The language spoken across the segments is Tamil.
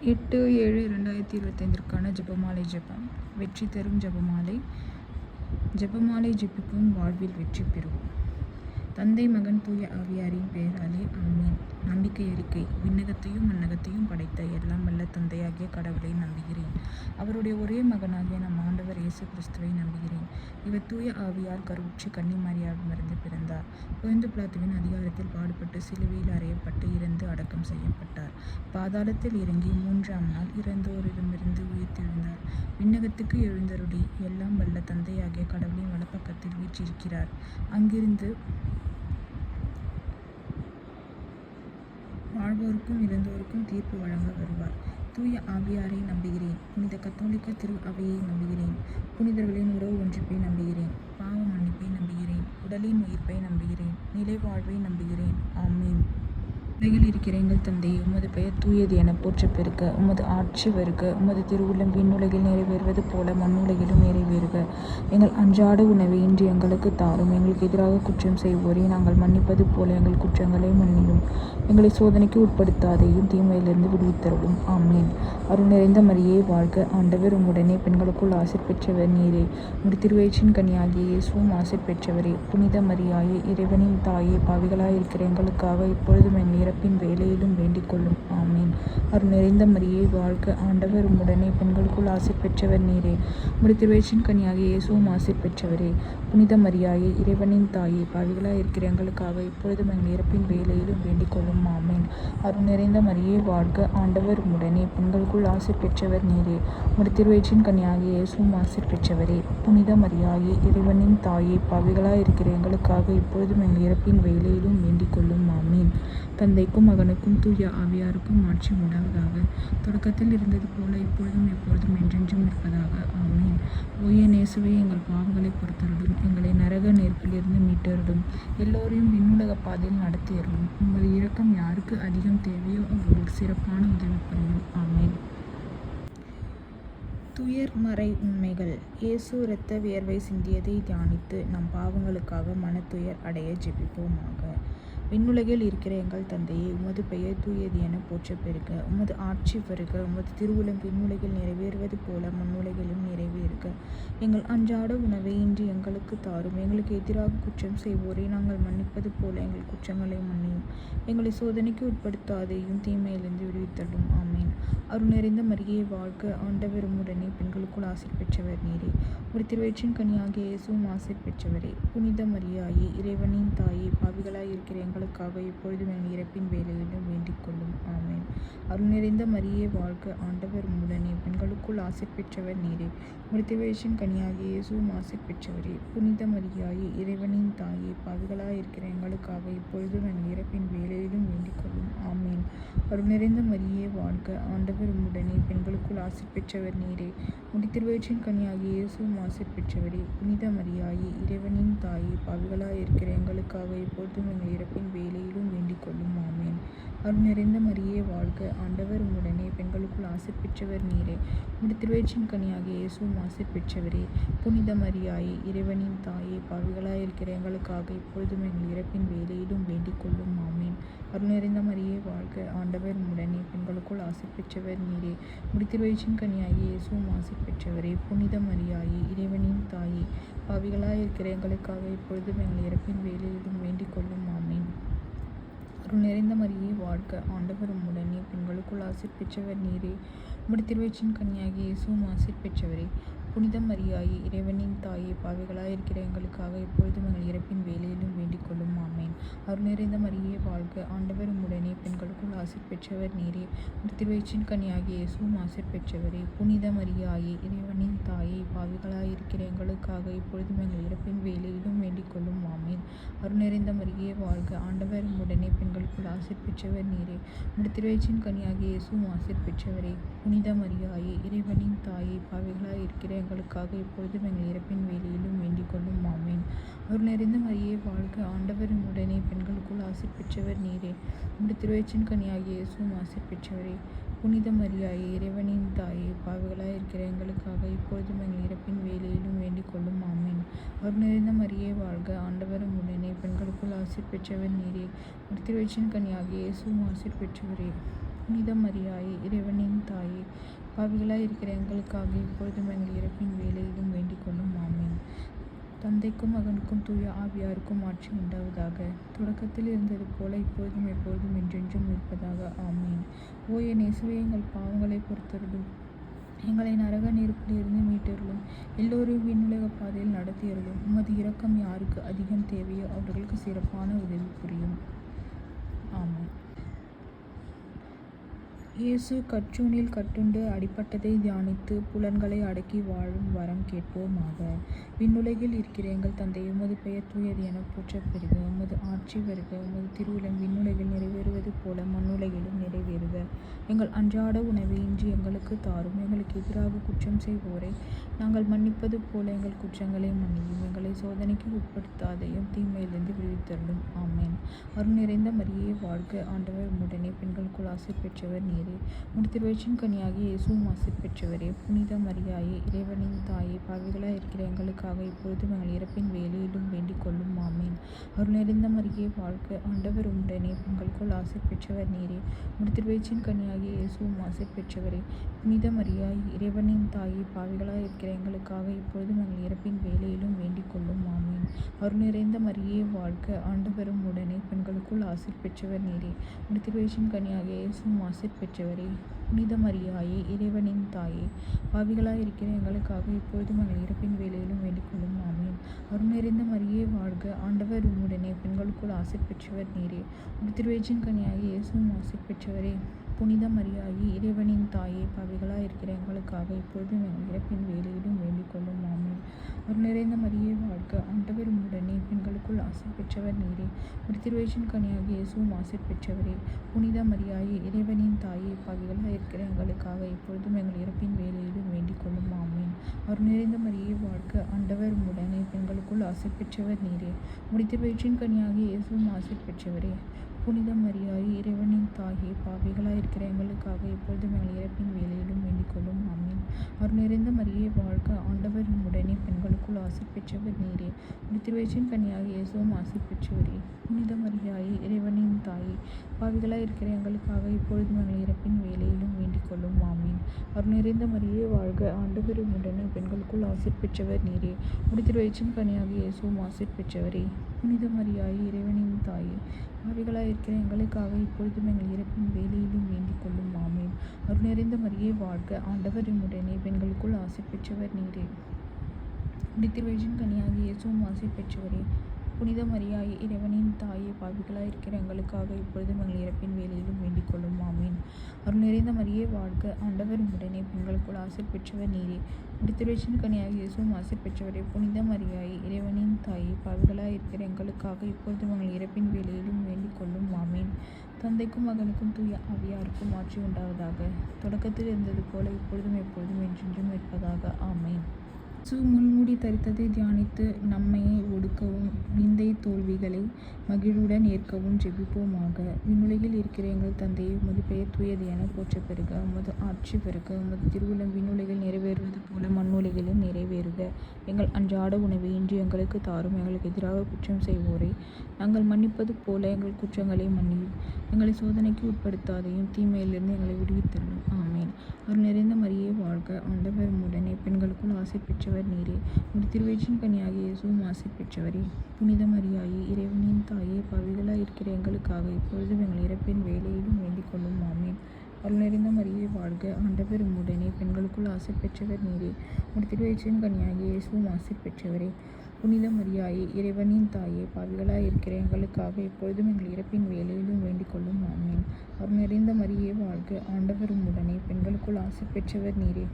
எட்டு ஏழு ரெண்டாயிரத்தி இருபத்தைந்திற்கான ஜெபமாலை ஜெபம். வெற்றி தரும் ஜெபமாலை. ஜெபமாலை ஜெபிக்கும் வாழ்வில் வெற்றி பெறுவோம். தந்தை மகன் தூய ஆவியாரின் பெயராலே ஆமீன். நம்பிக்கை அறிக்கை விண்ணகத்தையும் மன்னகத்தையும் படைத்த எல்லாம் வல்ல தந்தையாகிய கடவுளை நம்புகிறேன். அவருடைய ஒரே மகனாகிய நம் ஆண்டவர் இயேசு கிறிஸ்துவை நம்புகிறேன். இவர் தூய ஆவியார் கருவுற்றி கன்னிமாரியாவிடமிருந்து பிறந்தார். புயந்து பிளாத்துவின் அதிகாரத்தில் பாடுபட்டு சிலுவையில் அறையப்பட்டு இறந்து அடக்கம் செய்யப்பட்டார். பாதாளத்தில் இறங்கி மூன்றாம் நாள் இறந்தோரிடமிருந்து உயிர்த்தெழுந்தார் விண்ணகத்துக்கு எழுந்தருளி எல்லாம் வல்ல தந்தையாகிய கடவுளின் வலப்பக்கத்தில் வீற்றிருக்கிறார். அங்கிருந்து வாழ்வோருக்கும் இறந்தோருக்கும் தீர்ப்பு வழங்க வருவார். தூய ஆவியாரை நம்புகிறேன். புனித கத்தோலிக்க திரு அவையை நம்புகிறேன். புனிதர்களின் உறவு ஒன்றிப்பை நம்புகிறேன். பாவ மன்னிப்பை நம்புகிறேன். உடலின் உயிர்ப்பை நம்புகிறேன். நிலை வாழ்வை நம்புகிறேன். உலகில் இருக்கிற எங்கள் தந்தை உமது பெயர் தூயது என போற்ற பெருக்க உமது ஆட்சி வருக உமது திருவுள்ளம் விண்ணுலகில் நிறைவேறுவது போல மண்ணுலகிலும் நிறைவேறுக. எங்கள் அன்றாட உணவை இன்று எங்களுக்கு தாரும். எங்களுக்கு எதிராக குற்றம் செய்வோரை. நாங்கள் மன்னிப்பது போல எங்கள் குற்றங்களை மன்னியும். எங்களை சோதனைக்கு உட்படுத்தாதையும் தீமையிலிருந்து விடுவித்தருளும். ஆமீன். அருள் நிறைந்த மரியே வாழ்க. ஆண்டவர் உம்முடனே பெண்களுக்குள் ஆசிர் பெற்றவர் நீரே. உங்கள் திருவயிற்றின் கனியாகிய இயேசுவும் ஆசிர் பெற்றவரே. புனித மரியாயே இறைவனின் தாயே பாவிகளாய் இருக்கிற எங்களுக்காக இப்பொழுதும் என் இறப்பின் வேலையிலும் வேண்டிக் கொள்ளும். ஆமீன். அவர் நிறைந்த மரியே வாழ்க ஆண்டவர் உம்முடனே. பெண்களுக்குள் ஆசை பெற்றவர் நீரே. முடித்திருவேச்சின் திருவயிற்றின் கனியாகிய இயேசுவும் ஆசை பெற்றவரே. புனித மரியாயே இறைவனின் தாயே. பாவிகளாக இருக்கிற எங்களுக்காக இப்பொழுதும் எங்கள் இறப்பின் வேலையிலும் வேண்டிக் கொள்ளும். ஆமேன். அருள் நிறைந்த மரியே வாழ்க ஆண்டவர் உம்முடனே. பெண்களுக்குள் ஆசை பெற்றவர் நீரே. முடித்திருவேச்சின் திருவயிற்றின் கனியாகிய இயேசுவும் ஆசை பெற்றவரே. புனித மரியாயே இறைவனின் தாயை. பாவிகளாக இருக்கிற எங்களுக்காக இப்பொழுதும் எங்கள் இறப்பின் வேலையிலும் வேண்டிக் கொள்ளும். ஆமீன். தந்தைக்கும் மகனுக்கும் தூய ஆவியாருக்கும் ஆட்சி உண்டாவதாக. தொடக்கத்தில் இருந்தது போல இப்பொழுதும் எப்பொழுதும் என்றென்றும் இருப்பதாக. ஆமீன். ஓய நேசுவே எங்கள் பாவங்களை பொறுத்தருடும் எங்களை நரக நெருப்பிலிருந்து மீட்டருடும் எல்லோரையும் விண்ணுலக பாதையில் நடத்தியருளும். உங்கள் இரக்கம் யாருக்கு அதிகம் தேவையோ அவர்களுக்கு சிறப்பான உதவி புரியும். ஆமீன். துயர் மறை உண்மைகள். இயேசு இரத்த வியர்வை சிந்தியதை தியானித்து நம் பாவங்களுக்காக மனத்துயர் அடைய ஜெபிப்போமாக. விண்ணுலகில் இருக்கிற எங்கள் தந்தையே உமது பெயர் தூயது என போற்ற பெருக உமது ஆட்சி பெருக உமது திருவுளம் விண்ணுலகில் நிறைவேறுவது போல மண்ணுலகிலும் நிறைவேறுக. எங்கள் அன்றாட உணவை இன்று எங்களுக்கு தாரும். எங்களுக்கு எதிராக குற்றம் செய்வோரை நாங்கள் மன்னிப்பது போல எங்கள் குற்றங்களை மன்னியும். எங்களை சோதனைக்கு உட்படுத்தாதையும் தீமையிலிருந்து விடுவித்தடும் ஆமேன். அருள் நிறைந்த மரியை வாழ்க. ஆண்டவர் உடனே பெண்களுக்குள் ஆசிர் பெற்றவர் நீரே. ஒரு திருவயிற்றின் கனியாகிய இயேசுவும் ஆசிர் பெற்றவரே. புனித மரியாயே இறைவனின் தாயே பாவிகளாய் இருக்கிற எங்களுக்காக எப்பொழுதும் என் இறப்பின் வேலையிலும் வேண்டிக் கொள்ளும். ஆமேன். அருள் நிறைந்த மரியே வாழ்க ஆண்டவர் உடனே பெண்களுக்குள் ஆசிர் பெற்றவர் நீரே. மிருத்திவேஷன் கனியாகிய இயேசுவும் ஆசை பெற்றவரே. புனித மரியாயே இறைவனின் தாயே. பாவிகளாய் இருக்கிற எங்களுக்காக எப்பொழுதும் என் இறப்பின் வேலையிலும் வேண்டிக் கொள்ளும். ஆமேன். அருள் நிறைந்த மரியே வாழ்க ஆண்டவர் உடனே பெண்களுக்குள் ஆசை பெற்றவர் நீரே. முடித்திருவயிற்றின் கனியாகிய இயேசுவும் ஆசை பெற்றவரே. புனித மரியாயே இறைவனின் தாயே. பாவிகளாய் இருக்கிற எங்களுக்காக எப்பொழுதும் எங்கள் இறப்பின் வேலையிலும் வேண்டிக் கொள்ளும். ஆமேன். அருள் நிறைந்த மரியே வாழ்க. ஆண்டவர் உடனே பெண்களுக்குள் ஆசை பெற்றவர் நீரே. முடி திருவயிற்றின் கனியாகிய இயேசுவும் ஆசை பெற்றவரே. புனித மரியாயே இறைவனின் தாயே பாவிகளாய் இருக்கிற எங்களுக்காக இப்பொழுதும் எங்கள் இறப்பின் வேலையிலும் வேண்டிக் கொள்ளும். ஆமேன். அருள் நிறைந்த மரியே வாழ்க. ஆண்டவர் உடனே பெண்களுக்குள் ஆசை பெற்றவர் நீரே. முடித்திருவயிற்றின் கனியாகி இயேசுவும் ஆசை பெற்றவரே. புனித மரியாயே இறைவனின் தாயே பாவிகளாயிருக்கிற எங்களுக்காக இப்பொழுதும் எங்கள் இறப்பின் வேலையிலும் வேண்டிக் கொள்ளும். ஆமேன். அருள் நிறைந்த மரியே வாழ்க ஆண்டவர் உடனே பெண்களுக்குள் ஆசிர் பெற்றவர் நீரே முடித்திருவயிற்றின் கனியாகி இயேசுவும் ஆசிர் பெற்றவரே புனித மரியாயி இறைவனின் தாயே பாவிகளாய் இருக்கிற எங்களுக்காக எப்பொழுதும் எங்கள் இறப்பின் வேலையிலும் வேண்டிக் கொள்ளும். ஆமேன். அவர் நிறைந்த மரியே வாழ்க. ஆண்டவர் உடனே பெண்களுக்குள் ஆசிர் பெற்றவர் நீரே. திருவயிற்றின் கனியாகிய இயேசுவும் ஆசிர் பெற்றவரே. புனித மரியாயி இறைவனின் தாயே பாவைகளாக இருக்கிற எங்களுக்காக எப்பொழுதும் எங்கள் இறப்பின் வேலையிலும் வேண்டிக் கொள்ளும். ஆமேன். அருள் நிறைந்த மரியே வாழ்க. ஆண்டவர் உடனே பெண்களுக்குள் ஆசிர் பெற்றவர் நீரே. திருவயிற்றின் கனியாகிய இயேசுவும் ஆசிர் பெற்றவரே. புனித மரியாயி இறைவனின் தாயை பாவைகளாக இருக்கிற எங்களுக்காக எப்பொழுதும் எங்கள் இறப்பின் வேலையிலும் வேண்டிக் கொள்ளும் ஆமேன். அவர் நிறைந்த மரியே வாழ்க ஆண்டவரின் உடனே. பெண்களுக்குள் ஆசிர் பெற்றவர் நீரே. உடைய திருவயிற்றின் கனியாகிய இயேசுவும் ஆசிர் பெற்றவரே. புனித மரியாயே இறைவனின் தாயே பாவிகளாய் இருக்கிற எங்களுக்காக இப்பொழுதும் எங்கள் இறப்பின் வேலையிலும் வேண்டிக் கொள்ளும் ஆமேன். அவர் நிறைந்த மரியே வாழ்க ஆண்டவரும் உடனே. பெண்களுக்குள் ஆசிர் பெற்றவர் நீரே. உடைய திருவயிற்றின் கனியாகிய இயேசுவும் ஆசிர் பெற்றவரே. புனித மரியாயே இறைவனின் தாயே. பாவிகளாக இருக்கிற எங்களுக்காக இப்பொழுதும் எங்கள் இறப்பின் வேலையிலும் வேண்டிக் கொள்ளும் ஆமீன். தந்தைக்கும் மகனுக்கும் தூய ஆவியாருக்கும் ஆட்சி உண்டாவதாக. தொடக்கத்தில் இருந்தது போல இப்பொழுதும் எப்பொழுதும் என்றென்றும் இருப்பதாக. ஆமீன். ஓ என் இயேசுவே எங்கள் பாவங்களை பொறுத்தருடும் எங்களை நரக நெருப்பிலிருந்து மீட்டருளும். எல்லோரும் விண்ணுலக பாதையில் நடத்தியருளும். உமது இரக்கம் யாருக்கு அதிகம் தேவையோ அவர்களுக்கு சிறப்பான உதவி புரியும். ஆமாம் இயேசு கற்றூனில் கட்டுண்டு அடிப்பட்டதை தியானித்து புலன்களை அடக்கி வாழும் வரம் கேட்போமாக. விண்ணுலகில் இருக்கிற எங்கள் தந்தை உமது பெயர் தூயது என போற்ற பெறுக உமது ஆட்சி வருக. உமது திருவிழம் விண்ணுலகில் நிறைவேறுவது போல மண்ணுலகிலும் நிறைவேறுக. எங்கள் அன்றாட உணவை இன்று எங்களுக்கு தாரும். எங்களுக்கு எதிராக குற்றம் செய்வோரை நாங்கள் மன்னிப்பது போல எங்கள் குற்றங்களை மன்னியும். எங்களை சோதனைக்கு உட்படுத்தாதையும் தீமையிலிருந்து விடுவித்தருளும். ஆமேன். அருள் நிறைந்த மரியே வாழ்க ஆண்டவர் உடனே பெண்களுக்குள் ஆசை பெற்றவர் நீர். முடித்திருவச்சின் கனியாகி இயேசுவும் ஆசை பெற்றவரே. புனித மரியாயே இறைவனின் தாயே பாவிகளாக இருக்கிற எங்களுக்காக இப்பொழுதும் எங்கள் இறப்பின் வேலையிலும் வேண்டிக் கொள்ளும். ஆமேன். அருள் நிறைந்த மரியே வாழ்க. ஆண்டவர் உடனே பெண்களுக்குள் ஆசை பெற்றவர் நீரே. முடித்திருவச்சின் கனியாகி இயேசுவும் ஆசை பெற்றவரே. புனித மரியாய் இறைவனின் தாயே பாவிகளாக இருக்கிற எங்களுக்காக இப்பொழுதும் எங்கள் இறப்பின் வேலையிலும் வேண்டிக் கொள்ளும். ஆமீன். அருள் நிறைந்த மரியே வாழ்க. ஆண்டவரும் உடனே பெண்களுக்குள் ஆசிர் பெற்றவர் நீரே. முடித்திருவேஷன் கனியாக இயேசுவும் ஆசிர் பெற்றவரே புனித மரியாயே இறைவனின் தாயே. பாவிகளாக இருக்கிற எங்களுக்காக இப்பொழுதும் எங்கள் இறப்பின் வேலையிலும் வேண்டிக்கொள்ளும். ஆமேன். அருள் நிறைந்த மரியே வாழ்க. ஆண்டவர் உம்முடனே பெண்களுக்குள் ஆசை பெற்றவர் நீரே முடித்திருவேஜின் கனியாக இயேசுவும் ஆசை பெற்றவரே புனித மரியாயி இறைவனின் தாயே பாவிகளாக இருக்கிற எங்களுக்காக இப்பொழுதும் எங்கள் இறப்பின் வேலையிலும் வேண்டிக் கொள்ளும். ஆமீன். ஒரு நிறைந்த மரியே வாழ்க ஆண்டவர் உடனே பெண்களுக்குள் ஆசை பெற்றவர் நீரே. ஒரு திருவேஷன் கனியாக இயேசுவும் ஆசை பெற்றவரே. புனித மரியாயி இறைவனின் தாயே பாவிகளாக இருக்கிற எங்களுக்காக இப்பொழுதும் எங்கள் இறப்பின் வேலையிலும் வேண்டிக் கொள்ளும். ஆமீன். அவர் நிறைந்த மரியே வாழ்க ஆண்டவர் உடனே பெண்களுக்குள் ஆசை பெற்றவர் நீரே. முடித்த பயிற்சியின் கனியாக இயேசுவும் ஆசை பெற்றவரே. புனித மரியாய் இறைவனின் தாயே பாவிகளாக இருக்கிற எங்களுக்காக எப்பொழுதும் எங்கள் இறப்பின் வேலையிலும் வேண்டிக்கொள்ளும் ஆமீன். அவர் நிறைந்த மரியை வாழ்க ஆண்டவர் உடனே பெண்களுக்குள் ஆசை பெற்றவர் நீரே. திருவேச்சின் கனியாக இயேசுவும் ஆசை பெற்றவரே. புனித மரியாயே இறைவனின் தாயே பாவிகளாக இருக்கிற எங்களுக்காக எப்பொழுதும் எங்கள் இறப்பின் வேலையிலும் வேண்டிக்கொள்ளும் ஆமீன். அவர் நிறைந்த மரியை வாழ்க ஆண்டவர் உடனே பெண்களுக்குள் ஆசை பெற்றவர் நீரே. முடித்திருவயிற்றின் கனியாக இயேசுவும் ஆசை பெற்றவரே. புனித மரியாயே இறைவனின் தாயே பாவிகளாக இருக்கிற எங்களுக்காக இப்பொழுதும் எங்கள் இறப்பும் வேலையிலும் வேண்டிக் கொள்ளும். ஆமீன். அவர் நிறைந்த மரியே வாழ்க. ஆண்டவரின் உடனே பெண்களுக்குள் ஆசை பெற்றவர் நீரே. நித்திர்வேஜின் கனியாகி இயேசுவும் ஆசை பெற்றவரே புனித மரியாயே இறைவனின் தாயே பாவிகளாக இருக்கிற எங்களுக்காக இப்பொழுதும் எங்கள் இறப்பின் வேலையிலும் வேண்டிக் கொள்ளும். ஆமீன். அருள் நிறைந்த மரியே வாழ்க ஆண்டவர் உடனே பெண்களுக்குள் ஆசிர் பெற்றவர் நீரே. முடித்துரைச்சின் கனியாக இயேசுவும் ஆசிர் பெற்றவரே. புனித மரியாயே இறைவனின் தாயே பாவிகளாக இருக்கிற எங்களுக்காக இப்பொழுதும் எங்கள் இறப்பின் வேலையிலும் வேண்டிக் கொள்ளும். ஆமீன். தந்தைக்கும் மகனுக்கும் தூய ஆவியாருக்கும் ஆட்சி உண்டாவதாக. தொடக்கத்தில் இருந்தது போல இப்பொழுதும் எப்பொழுதும் என்றென்றும் இருப்பதாக. ஆமேன். சு முன்மூடி தரித்ததை தியானித்து நம்மையை ஒடுக்கவும் நிந்தை தோல்விகளை மகிழ்வுடன் ஏற்கவும் ஜெபிப்போமாக. விண்ணுலகில் இருக்கிற எங்கள் தந்தையை உமது பெயர் தூயது என போற்ற பெறுக. உமது ஆட்சி பெருக. உமது திருவிழம் விண்ணுலகில் நிறைவேறுவது போல மண்ணுலகிலும் நிறைவேறுக. எங்கள் அன்றாட உணவை இன்று எங்களுக்கு தாரும். எங்களுக்கு எதிராக குற்றம் செய்வோரை நாங்கள் மன்னிப்பது போல எங்கள் குற்றங்களை மன்னியும். எங்களை சோதனைக்கு உட்படுத்தாதையும் தீமையிலிருந்து எங்களை விடுவித்தரணும் ஆமேன். அவர் நிறைந்த மரியே வாழ்க. ஆண்டவர் உடனே பெண்களுக்குள் ஆசை பெற்றவர். நீரே. ஒரு திருவயிற்றின் இயேசுவும் ஆசை பெற்றவரே. புனித மரியாயே இறைவனின் தாயே பவிகளாக இருக்கிற எங்களுக்காக இப்பொழுதும் எங்கள் இறப்பின் வேலையிலும் வேண்டிக் கொள்ளும். ஆமேன். அருள் நிறைந்த மரியை வாழ்க. ஆண்டவர் உடனே பெண்களுக்குள் ஆசை பெற்றவர் நீரே. ஒரு திருவயிற்றின் கனியாக இயேசுவும் ஆசை பெற்றவரே. புனித மரியாயே இறைவனின் தாயே பாவிகளாக இருக்கிற எங்களுக்காக எப்பொழுதும் எங்கள் இறப்பின் வேலையிலும் வேண்டிக் கொள்ளும். ஆமேன். அவர் நிறைந்த மரியே வாழ்க. ஆண்டவர் உடனே பெண்களுக்குள் ஆசை பெற்றவர் நீரே.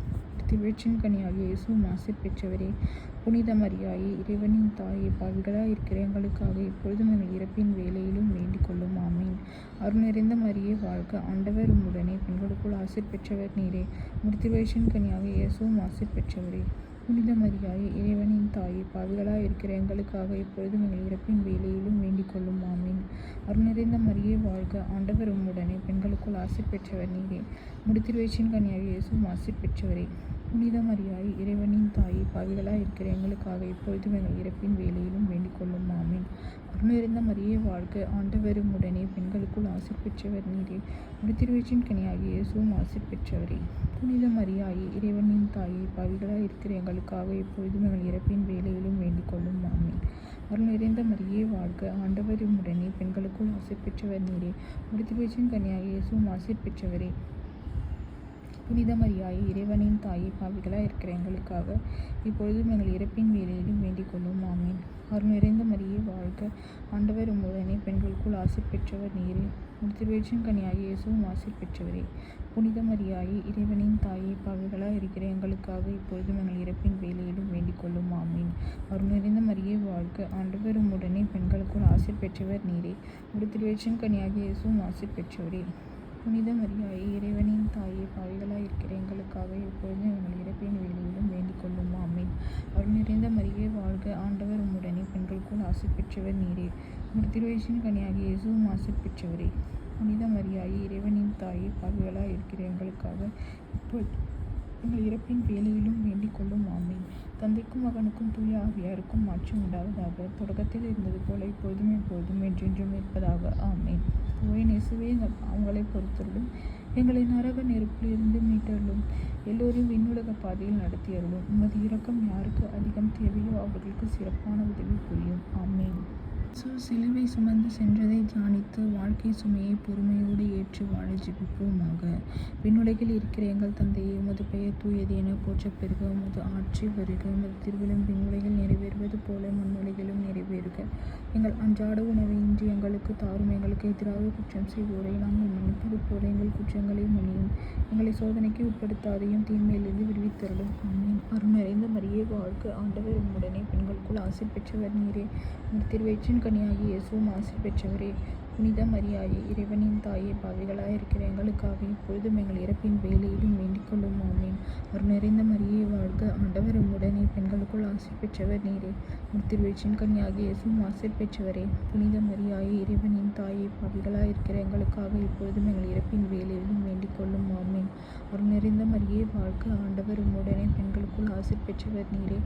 திவேற்றின் கனியாகிய இயேசுவும் பெற்றவரே. புனித மரியாயே இறைவனின் தாயே பாவிகளாக இருக்கிற எங்களுக்காக இப்பொழுதும் எங்கள் இறப்பின் வேலையிலும் வேண்டிக் கொள்ளும். ஆமீன். அருள் நிறைந்த மரியே வாழ்க ஆண்டவர் உம்முடனே. பெண்களுக்குள் ஆசை பெற்றவர் நீரே. முடித்திருவேஷன் கனியாக இயேசுவும் ஆசை பெற்றவரே. புனித மரியாயே இறைவனின் தாயே பாவிகளாக இருக்கிற எங்களுக்காக இப்பொழுதும் எங்கள் இறப்பின் வேலையிலும் வேண்டிக் கொள்ளும். ஆமீன். அருள் நிறைந்த மரியே வாழ்க ஆண்டவர் உம்முடனே. பெண்களுக்குள் ஆசை பெற்றவர் நீரே. முடித்திருவேச்சின் கனியாக இயேசுவும் ஆசை பெற்றவரே. புனித மரியாய் இறைவனின் தாயை பாவிகளாக இருக்கிற எங்களுக்காக இப்பொழுதும் எங்கள் இறப்பின் வேலையிலும் வேண்டிக் கொள்ளும். ஆமீன். அருணிருந்த மரியே வாழ்க ஆண்டவரும் உடனே பெண்களுக்குள் ஆசிர் பெற்றவர் நீரே. திருவச்சின் கனியாகி இயேசுவும் ஆசிர் பெற்றவரே. புனித மரியாயே இறைவனின் தாயை பாவிகளாக இருக்கிற எங்களுக்காக எப்பொழுதும் எங்கள் இறப்பின் வேலையிலும் வேண்டிக் கொள்ளும். மாமீன் அருள் நிறைந்த மரியே வாழ்க ஆண்டவரும் உடனே பெண்களுக்குள் ஆசிர் பெற்றவர் நீரே. திருவச்சின் கனியாகி இயேசுவும் ஆசிர் பெற்றவரே. புனித மரியாயே இறைவனின் தாயை பாவிகளாக இருக்கிற எங்களுக்காக இப்பொழுதும் எங்கள் இறப்பின் வேலையிலும் வேண்டிக் கொள்ளும் ஆமீன். அருள் நிறைந்த மரியே வாழ்க. ஆண்டவர் உம்முடனே பெண்களுக்குள் ஆசை பெற்றவர் நீரே. முடித்திருவேற்றின் கனியாகி இயேசுவும் ஆசை பெற்றவரே. புனித மரியாயை இறைவனின் தாயை பாவிகளாக இருக்கிற எங்களுக்காக இப்பொழுதும் எங்கள் இறப்பின் வேலையிலும் வேண்டிக் கொள்ளும் ஆமீன். அருள் நிறைந்த மரியே வாழ்க. ஆண்டவர் உம்முடனே பெண்களுக்குள் ஆசை பெற்றவர் நீரே. முடித்திருவேற்றின் கனியாகி இயேசுவும் ஆசை பெற்றவரே. புனித மரியாயை இறைவனின் தாயே பாவிகளாக இருக்கிற எங்களுக்காக எப்பொழுதும் எங்கள் இறப்பின் வேலையிலும் வேண்டிக் கொள்ளும்? ஆமீன். அருள் நிறைந்த மரியே வாழ்க. ஆண்டவர் உம்முடனே பெண்களுக்குள் ஆசை பெற்றவர் நீரே. உங்கள் திருவயசின் கனியாகி இயேசுவும் ஆசை பெற்றவரே. புனித மரியாயை இறைவனின் தாயே பாவிகளாக இருக்கிற எங்களுக்காக இப்பொழுது எங்கள் இறப்பின் வேலையிலும் வேண்டிக் கொள்ளும். ஆமீன். தந்தைக்கும் மகனுக்கும் தூய ஆவியாருக்கும் மாற்றம் உண்டாவதாக தொடக்கத்தில் இருந்தது போல இப்பொழுதும் எப்பொழுதும் என்றென்றும் இருப்பதாக. ஆமேன். ஓய் நெசுவே அவங்களை பொறுத்தருளும். எங்களை நரக நெருப்பிலிருந்து மீட்டருளும். எல்லோரையும் விண்ணுலக பாதையில் நடத்தியருளும். உமது இரக்கம் யாருக்கு அதிகம் தேவையோ அவர்களுக்கு சிறப்பான உதவி புரியும். ஆமேன். சு சிலுவை சுமந்து சென்றதை தியானித்து வாழ்க்கை சுமையை பொறுமையோடு ஏற்று வாழ ஜிபிப்போமாக. விண்ணுலகில் இருக்கிற எங்கள் தந்தையை உமது பெயர் தூயது என போற்றப் பெருக உமது ஆட்சி வருக உமது திருவிழம் விண்ணுலகில் நிறைவேறுவது போல முன்னுலகிலும் நிறைவேறுக. எங்கள் அன்றாட உணவை இன்றி எங்களுக்கு தாரும் எங்களுக்கு எதிராக குற்றம் செய்வோரை நாங்கள் மன்னிப்பது போல எங்கள் குற்றங்களை மன்னியும். எங்களை சோதனைக்கு உட்படுத்தாதையும் தீமையிலிருந்து விடுவித்தரலும் அருண் நிறைந்த மரியே வாழ்க்கை ஆண்டவர் உடனே பெண்களுக்குள் ஆசை பெற்றவர் நீரே. திருவயிற்றின் கனியாகி இயேசுவும் ஆசி பெற்றவரே புனித மரியாயே இறைவனின் தாயே பாவிகளாக இருக்கிற எங்களுக்காக இப்பொழுதும் எங்கள் இறப்பின் வேலையிலும் வேண்டிக் கொள்ளும். ஆமேன். ஒரு நிறைந்த மரியை வாழ்க ஆண்டவர் உடனே பெண்களுக்குள் ஆசை பெற்றவர் நீரே. திருவெச்சின் கனியாகி இயேசும் ஆசை பெற்றவரே. புனித மரியாயே இறைவனின் தாயே பாவிகளாக இருக்கிற எங்களுக்காக இப்பொழுதும் எங்கள் இறப்பின் வேலையிலும் வேண்டிக் கொள்ளும். ஆமேன். ஒரு நிறைந்த மரியை வாழ்க ஆண்டவர் உடனே பெண்களுக்குள் ஆசை பெற்றவர் நீரே.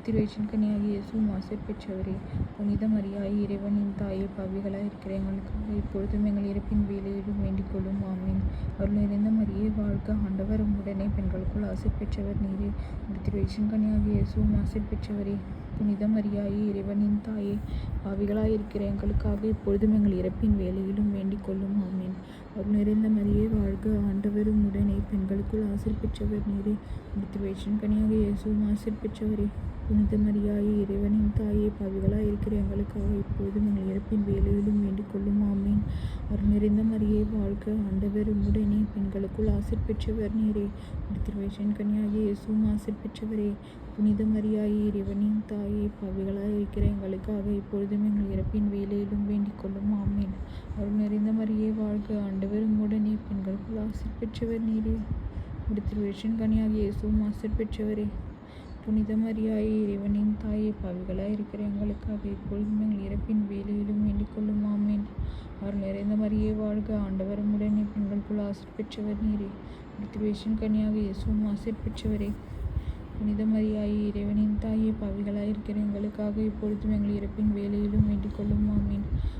திருவெச்சின் கனியாகி இயேசும் ஆசை பெற்றவரே. புனித மரியாயே இறைவனின் தாயே பாவிகளாக இருக்கிற எங்களுக்கு இப்பொழுதும் எங்கள் இறப்பின் வேலையிலும் வேண்டிக் கொள்ளும். ஆமீன். அருள் நிறைந்த மரியே வாழ்க ஆண்டவர் உடனே பெண்களுக்குள் ஆசை பெற்றவர் நீரே. திருவேஷன் கனியாக இயேசுவும் ஆசை பெற்றவரே. புனித மரியாயே இறைவனின் தாயே. பாவிகளாக இருக்கிற எங்களுக்காக இப்பொழுதும் எங்கள் இறப்பின் வேலையிலும் வேண்டிக் கொள்ளும். ஆமீன். அருள் நிறைந்த மரியே வாழ்க ஆண்டவரும் உடனே பெண்களுக்குள் ஆசிர் பெற்றவர் நீரே. திருவேஷன் கனியாக இயேசுவும் ஆசிர் பெற்றவரே. புனித மரியாயை இறைவனின் தாயே பாவிகளாக இருக்கிற எங்களுக்காக இப்போதும் எங்கள் இறப்பின் வேலையிலும் வேண்டிக் கொள்ளும். ஆமீன். அவர் நிறைந்த மரியை வாழ்க. ஆண்டவர் உடனே பெண்களுக்குள் ஆசிர் பெற்றவர் நீரே. திருவேஷன் கன்னியாகி இயேசுவும் ஆசிர் பெற்றவரே. புனித மரியாயே இறைவனின் தாயே பாவிகளாக இருக்கிற எங்களுக்காக இப்பொழுதும் எங்கள் இறப்பின் வேலையிலும் வேண்டிக் கொள்ளும். ஆமீன். அவர் நிறைந்த மரியை வாழ்க. ஆண்டவர் உடனே பெண்களுக்குள் ஆசிர் பெற்றவர் நீரே. திருவேஷன் கன்னியாகி இயேசுவும் ஆசிர் பெற்றவரே. புனித மரியாயே இறைவனின் தாயை பாவிகளாக இருக்கிற எங்களுக்காக இப்பொழுதும் எங்கள் இறப்பின் வேலையிலும் வேண்டிக் கொள்ளும். ஆமேன். அவர் நிறைந்த மரியே வாழ்க. ஆண்டவரும் உடனே பெண்களுக்குள் ஆசிர் பெற்றவர் நீரே. பிருத்திவேஷன் கனியாக இயேசுவும் ஆசிர் பெற்றவரே. புனித மரியாயே இறைவனின் தாயை பாவிகளாக இருக்கிற எங்களுக்காக இப்பொழுதும் எங்கள் இறப்பின் வேலையிலும் வேண்டிக் கொள்ளும்.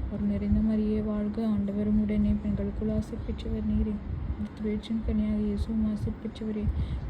அவர் நிறைந்த மரியே வாழ்க. ஆண்டவரும் உடனே பெண்களுக்குள் ஆசை பெற்றவர் நீரே. திருவேற்றின் கனியாக இயேசுவும் மாசு பெற்றவரே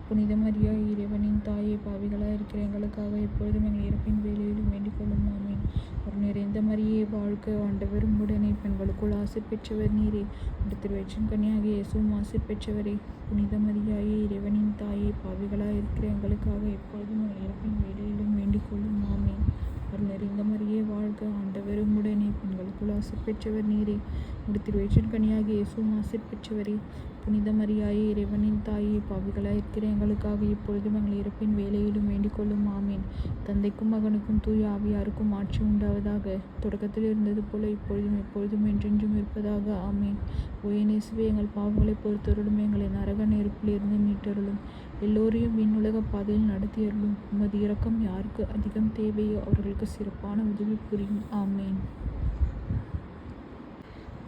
புனித மரியா இறைவனின் தாயை பாவிகளாக இருக்கிற எங்களுக்காக எப்பொழுதும் எங்கள் இறப்பின் வேலையிலும் வேண்டிக் கொள்ளும். ஆமீன். ஒரு நிறைந்த மரியே வாழ்க்கை ஆண்டவரும் உடனே பெண்களுக்குள் ஆசை பெற்றவர் நீரே. அந்த திருவச்சின் கனியாக இயேசுவும் ஆசை பெற்றவரே புனித மரியாயே இறைவனின் தாயை பாவிகளாக இருக்கிற எங்களுக்காக எப்பொழுதும் எங்கள் இறப்பின் வேலையிலும் வேண்டிக் கொள்ளும். ஆமீன். அவர் நிறைந்த மாதிரியே வாழ்க ஆண்டவரும் உடனே பெண்களுக்குள் ஆசை பெற்றவர் நீரே. இந்த திருவயிற்றின் கனியாக இயேசுவும் ஆசை பெற்றவரே புனித மரியாயே இறைவனின் தாயே பாவிகளாக இருக்கிற எங்களுக்காக இப்பொழுதும் எங்கள் இறப்பின் வேலையிலும் வேண்டிக் கொள்ளும். ஆமீன். தந்தைக்கும் மகனுக்கும் தூய ஆவியாருக்கும் ஆட்சி உண்டாவதாக. தொடக்கத்தில் இருந்தது போல இப்பொழுதும் எப்பொழுதும் என்றென்றும் இருப்பதாக. ஆமீன். ஓயனேசுவே எங்கள் பாவங்களை பொறுத்தருளும். எங்களை நரக நெருப்பிலிருந்து மீட்டருளும். எல்லோரையும் விண்ணுலக பாதையில் நடத்தியருளும். உமது இரக்கம் யாருக்கு அதிகம் தேவையோ அவர்களுக்கு சிறப்பான உதவி புரியும். ஆமேன்.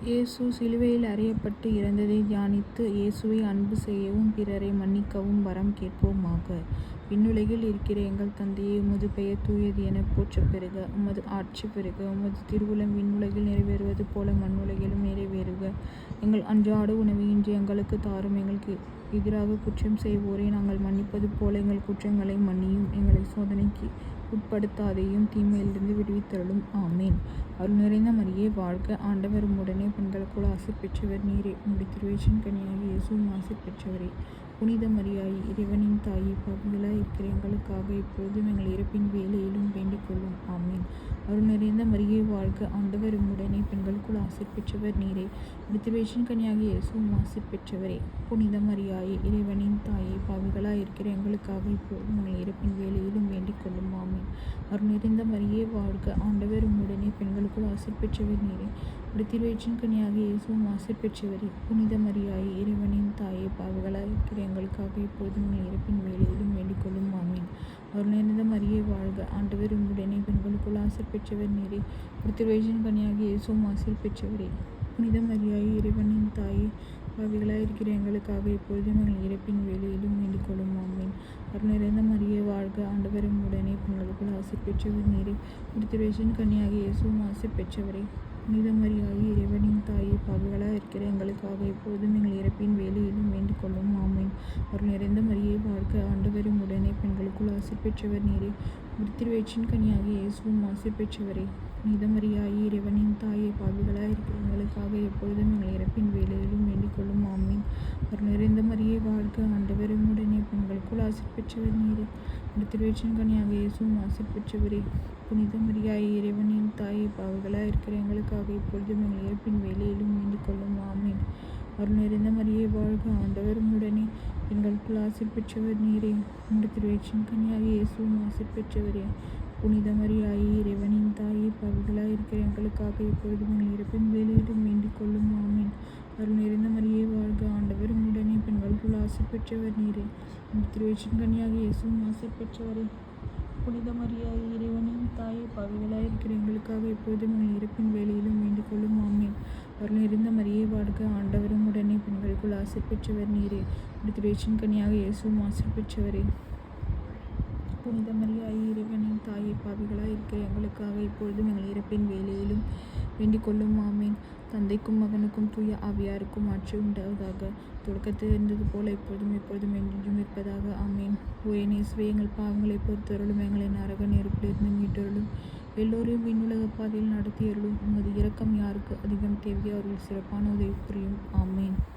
இயேசு சிலுவையில் அறையப்பட்டு இறந்ததை தியானித்து இயேசுவை அன்பு செய்யவும் பிறரை மன்னிக்கவும் வரம் கேட்போமாக. விண்ணுலகில் இருக்கிற எங்கள் தந்தையை உமது பெயர் தூயது என போற்றப் பெறுக. உமது ஆட்சி பெறுக. உமது திருவுளம் விண்ணுலகில் நிறைவேறுவது போல மண்ணுலகிலும் நிறைவேறுக. எங்கள் அன்றாட உணவையின்றி எங்களுக்கு தாரும். எங்களுக்கு எதிராக குற்றம் செய்வோரை நாங்கள் மன்னிப்பது போல எங்கள் குற்றங்களை மன்னியும். எங்களை சோதனைக்கு உட்படுத்தாதையும் தீமையிலிருந்து விடுவித்தருளும். ஆமேன். அருள் நிறைந்த மரியே வாழ்க ஆண்டவரும் உடனே பெண்களுக்குள் ஆசை பெற்றவர் நீரே. உம்முடைய திருவேஷன் கனியாகி இயேசுவும் ஆசை பெற்றவரே புனித மரியாய் இறைவனின் தாயி பாவிகளாய் இருக்கிற எங்களுக்காக இப்பொழுதும் எங்கள் இறப்பின் வேலையிலும் வேண்டிக் கொள்ளும் ஆமீன். அருள் நிறைந்த மரியை வாழ்க. ஆண்டவர் உடனே பெண்களுக்குள் ஆசிர் பெற்றவர் நீரே. திருவேஷன் கன்னியாகி இயேசுவும் ஆசிர் பெற்றவரே. புனித மரியாயே இறைவனின் தாயை பாவிகளாய் இருக்கிற எங்களுக்காக இப்பொழுதும் எங்கள் இறப்பின் வேலையிலும் வேண்டிக் கொள்ளும் ஆமீன். அருள் நிறைந்த மரியை வாழ்க. ஆண்டவர் உடனே பெண்களுக்குள் ஆசிர் பெற்றவர் நீரே. திருவேற்றின் கனியாக இயேசுவும் ஆசை பெற்றவரே புனித மரியாய் இறைவனின் தாயை பாவிகளாய் இருக்கிற எங்களுக்காக இப்போதும் இறப்பின் வேலையிலும் வேண்டிக்கொள்ளும் மாமீன் ஆமீன். அவர் நிறைந்த மரியை வாழ்க. ஆண்டவர் உங்களுடனே பெண்களுக்குள் ஆசை பெற்றவர் நீரே. திருவேஜின் கனியாக இயேசுவும் ஆசை பெற்றவரே புனித மரியாய் இறைவனின் தாயை பாவிகளாக இருக்கிற எங்களுக்காக இப்பொழுதும் எங்கள் இறப்பின் வேலையிலும் வேண்டிக்கொள்ளும் ஆமீன். அவர் நிறைந்த மரியை வாழ்க. ஆண்டவரும் உடனே பெண்களுக்குள் ஆசை பெற்றவர் நீரே. திருவேஜின் கனியாக இயேசுவும் ஆசை பெற்றவரே புனிதமரியாகி இறைவனின் தாயை பாவிகளாக இருக்கிற எங்களுக்காக எப்போதும் எங்கள் இறப்பின் வேலையிலும் வேண்டிக் கொள்ளும். ஆமேன். அவர் நிறைந்த மரியை பார்க்க ஆண்டவரும் உடனே பெண்களுக்குள் ஆசை பெற்றவர் நீரே. திருவேற்றின் கனியாகி இயேசுவும் ஆசை பெற்றவரே புனிதமரியாகி இறைவனின் தாயை பாவிகளாக இருக்கிறவங்களுக்காக எப்பொழுதும் எங்கள் இறப்பின் வேலையிலும் வேண்டிக் கொள்ளும். ஆமீன். அவர் நிறைந்த மரியை வாழ்க. ஆண்டவரும் உடனே பெண்களுக்குள் ஆசை பெற்றவர் நீரே. திருவேற்றின் கனியாக இயேசுவும் ஆசை பெற்றவரே. புனித மரியாய் இறைவனின் தாயை பாவிகளாக இருக்கிற எங்களுக்காக எப்பொழுதும் எங்கள் இறப்பின் வேலையிலும் வேண்டிக் கொள்ளும். ஆமீன். அருள் நிறைந்த மரியை வாழ்க. ஆண்டவரும் உடனே எங்களுக்குள் ஆசை பெற்றவர் நீரே. உங்கள் திருவேற்றின் கனியாக இயேசுவும் ஆசை பெற்றவரே. புனித மரியாயி இறைவனின் தாயை பாவிகளாக இருக்கிற எங்களுக்காக இப்பொழுது உன் இறப்பின் வேலையிலும் வேண்டிக் கொள்ளும். ஆமீன். அருள் நிறைந்த மரியை வாழ்க ஆண்டவர். உடனே பெண்களுக்குள் ஆசை பெற்றவர் நீரே. திருவச்சின் கன்னியாக கனியாக இயேசுவும் ஆசை பெற்றவரே. புனித மரியாதை இறைவனின் தாயை பாவிகளாக இருக்கிற எங்களுக்காக எப்போதும் எங்கள் இறப்பின் வேலையிலும் வேண்டிக் கொள்ளும். ஆமேன். அவர்கள் இருந்த மரியை வாழ்க ஆண்டவரும் உடனே பெண்களுக்குள் ஆசை பெற்றவர் நீரே. திருச்சின் கனியாக இயேசுவும் ஆசை பெற்றவரே. புனித மரியாதை இறைவனின் தாயை பாவிகளாக இருக்கிற எங்களுக்காக இப்பொழுதும் எங்கள் இறப்பின் வேலையிலும் வேண்டிக் கொள்ளும். ஆமேன். தந்தைக்கும் மகனுக்கும் தூய ஆவியாருக்கும் ஆட்சி உண்டாவதாக. தொடக்கத்தில் இருந்தது போல இப்பொழுதும் எப்பொழுதும் என்றென்றும் இருப்பதாக. ஆமேன். ஓயனேசுவே எங்கள் பாவங்களை பொறுத்தருளும். எங்களை நரக நெருப்பிலிருந்து மீட்டருளும். எல்லோரையும் விண்ணுலக பாதையில் நடத்தியருளும். உமது இரக்கம் யாருக்கு அதிகம்? தேவையோ? அவர்கள் சிறப்பான உதவி புரியும். ஆமேன்.